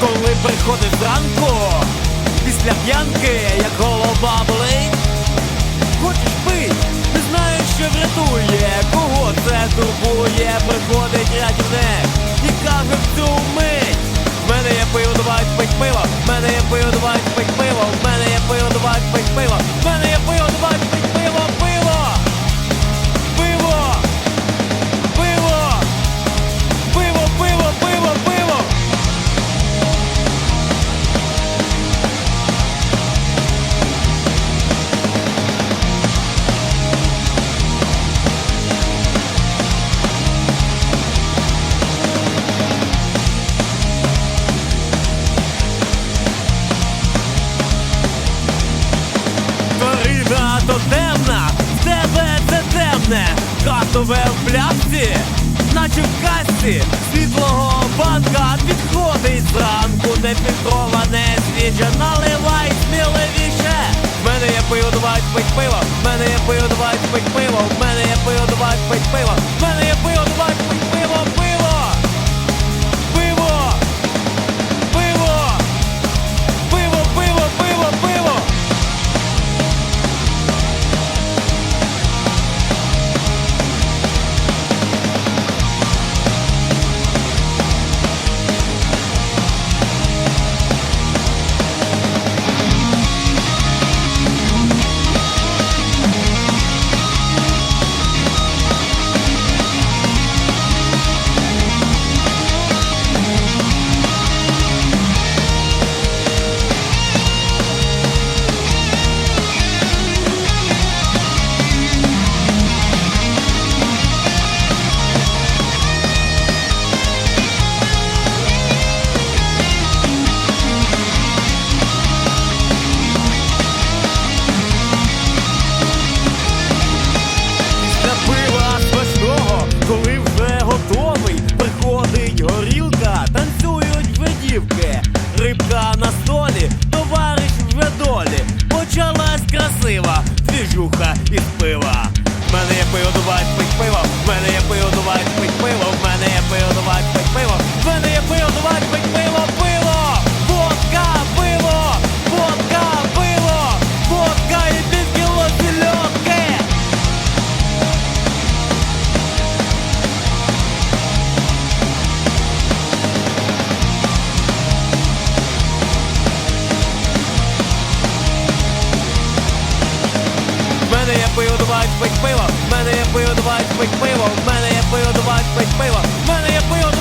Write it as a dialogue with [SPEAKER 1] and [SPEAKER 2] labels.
[SPEAKER 1] коли приходить зранку, після п'янки, як голова болить. Хочеш пить, не знаєш, що врятує, кого це турбує, приходить рятівник і каже в цю мить. В мене є пиво, давай пить пиво, в мене є пиво, давай пить пиво, в мене є пиво, давай пить пиво, в мене є пиво, давай пить пиво! Катове в пляшці, наче в касці. Світлого банка підходить зранку, не фільтроване свіже, наливай сміливіше. В мене є пиво, давай пить пиво, в мене є пиво, давай рибка на столі, товариш вже долі. Почалась красива двіжуха із пива. Мене є пиво, пить пиво, в мене є пиво, давай пить пиво, в мене є пиво, давай пить пиво, в мене є пиво.